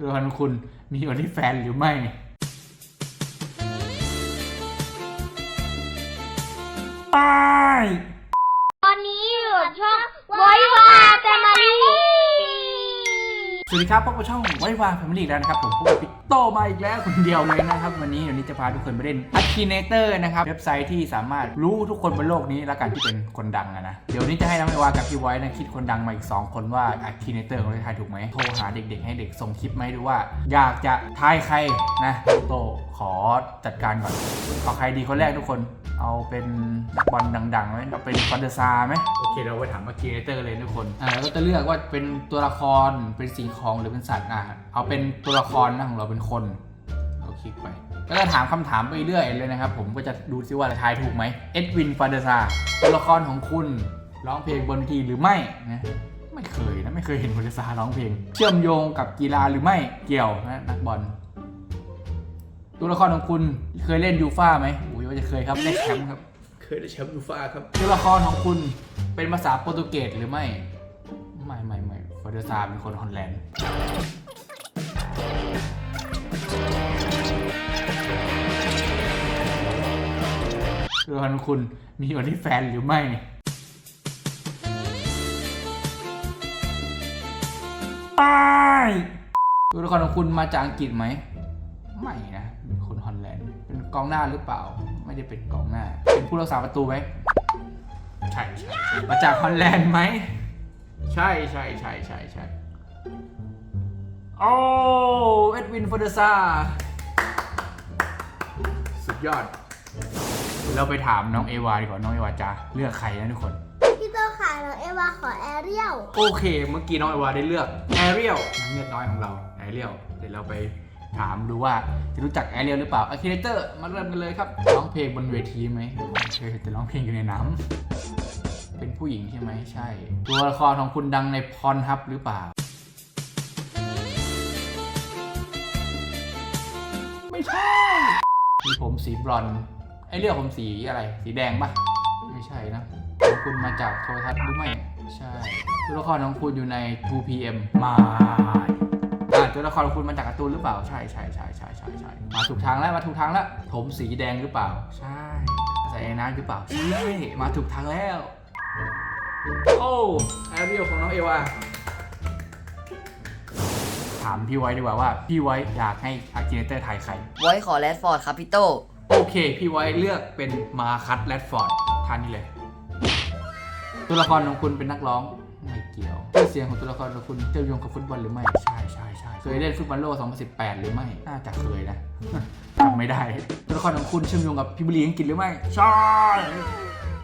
ตัวละครของคุณมีออลิแฟนหรือไม่ไป ตอนนี้อยู่กับช่องไว้ว สวัสดีครับพบกับช่องไว้วางแฟมิลี่แล้วนะครับผมพูดกับพี่โตมาอีกแล้วคนเดียวเลยนะครับ วันนี้เดี๋ยวนี้จะพาทุกคนไปเล่น Akinator นะครับ เว็บไซต์ที่สามารถรู้ทุกคนบนโลกนี้แล้วกันที่เป็นคนดังอะนะ เดี๋ยวนี้จะให้น้องไอวากับพี่ไว้นะคิดคนดังมาอีก 2 คนว่า Akinator ของประเทศไทยถูกไหมโทรหาเด็กๆ ให้เด็กส่งคลิปมาให้ดูว่า อยากจะทายใครนะโตขอจัดการก่อนเอใครดีคนแรกทุกคน เอาเป็นนักบอลดังๆไหมเอาเป็นฟันเดอร์ซาไหมโอเคเราไปถามมาคีเนเตอร์เลยทุกคนอ่าแล้วก็จะเลือกว่าเป็นตัวละครเป็นสิ่งของหรือเป็นสัตว์อะเอาเป็นตัวละครนะของเราเป็นคนเราคลิกไปแล้วก็ถามคำถามไปเรื่อยเลยนะครับ ผมก็จะดูซิว่าทายถูกไหมเอ็ดวินฟันเดอร์ซาตัวละครของคุณร้องเพลงบนเวทีหรือไม่นะไม่เคยนะไม่เคยเห็นฟันเดอร์ซาร้องเพลง เชื่อมโยงกับกีฬาหรือไม่เกี่ยวนะนักบอลตัวละครของคุณเคยเล่นยูฟ่าไหมโอ้ย ว่าจะเคยครับได้แชมป์ครับเคยได้แชมป์ยูฟ่าครับตัวละครของคุณเป็นภาษาโปรตุเกสหรือไม่ ไม่ไม่ไม่ฟอร์เดอร์ซาเป็นคนฮอลแลนด์ตัวละครของคุณมีโอลิแฟนหรือไม่ตายตัวละครของคุณมาจากอังกฤษไหม ไม่นะ เป็นคนฮอลแลนด์ เป็นกองหน้าหรือเปล่า ไม่ได้เป็นกองหน้า เป็นผู้รักษาประตูไหมใช่ใช่ใช่มาจากฮอลแลนด์ไหม ใช่ใช่ใช่ใช่ใช่โอ้เอ็ดวินฟอร์เดซาสุดยอด เราไปถามน้องเอวาดีกว่าน้องเอวาจะเลือกใครนะทุกคน พี่โตค่ะน้องเอวาขอแอเรียลโอเค เมื่อกี้น้องเอวาได้เลือกแอเรียลน้องเลือดน้อยของเราแอเรียลเดี๋ยวเราไป ถามดูว่าจะรู้จักแอเรียลหรือเปล่าอะคิเนเตอร์มาเริ่มกันเลยครับร้องเพลงบนเวทีไหมเคยแต่ร้องเพลงอยู่ในน้ำเป็นผู้หญิงใช่ไหมใช่ ตัวละครของคุณดังในพรฮับหรือเปล่า ไม่ใช่มีผมสีบรอนซ์ไอเรียกผมสีอะไร สีแดงปะไม่ใช่นะของคุณมาจากโทรทัศน์หรือไม่ ใช่ ตัวละครของคุณอยู่ใน 2PM มา ตัวละครของคุณมาจากการ์ตูนหรือเปล่า ใช่ใช่ใช่ใช่ใช่ใช่มาถูกทางแล้วมาถูกทางแล้วผมสีแดงหรือเปล่า ใช่ใส่ไอ้น้ำหรือเปล่า ใช่มาถูกทางแล้ว โอ้แอเรียลของน้องเอวาถามพี่ไว้ดีกว่าว่าพี่ไว้อยากให้อาร์กิเนเตอร์ถ่ายใคร ไว้ขอแรดฟอร์ดครับพี่โต โอเค พี่ไว้เลือกเป็นมาคัตแรดฟอร์ดท่านนี้เลย ตัวละครของคุณเป็นนักร้องไม่ เกี่ยวชื่อเสียงของตัวละครของคุณเชื่อมโยงกับฟุตบอลหรือไม่ ใช่ใช่ใช่เคยเล่นฟุตบอลโลก 2018 หรือไม่ น่าจะเคยนะ จำไม่ได้ ตัวละครของคุณเชื่อมโยงกับพิบลีอังกฤษหรือไม่ ใช่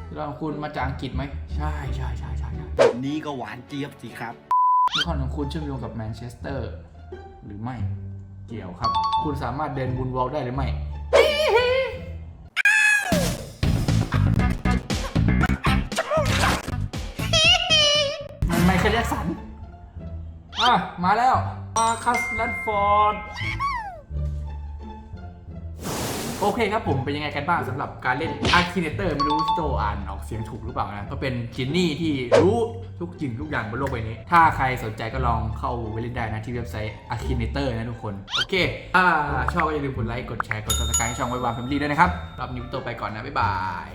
ตัวละครของคุณมาจากอังกฤษไหมใช่ใช่ใช่ใช่ใช่แบบนี้ก็หวานเจี๊ยบสิครับ ตัวละครของคุณเชื่อมโยงกับแมนเชสเตอร์หรือไม่ เกี่ยวครับ คุณสามารถเดินบุนวอลได้หรือไม่ มันไม่เคสัน อะ มาแล้วมาคัสแลนฟอร์ด โอเคครับผมเป็นยังไงกันบ้างสำหรับการเล่น Akinator ไม่รู้โจอ่านออกเสียงถูกหรือเปล่านะก็เป็นจินนี่ที่รู้ทุกสิ่งทุกอย่างบนโลกใบนี้ ถ้าใครสนใจก็ลองเข้าไปเล่นได้นะที่เว็บไซต์ Akinator นะทุกคน โอเค ถ้าชอบก็อย่าลืมกดไลค์ กดแชร์ กด subscribe ให้ช่องไววางแฟมิลี่ด้วยนะครับ รอบนี้พี่โตไปก่อนนะ บ๊ายบาย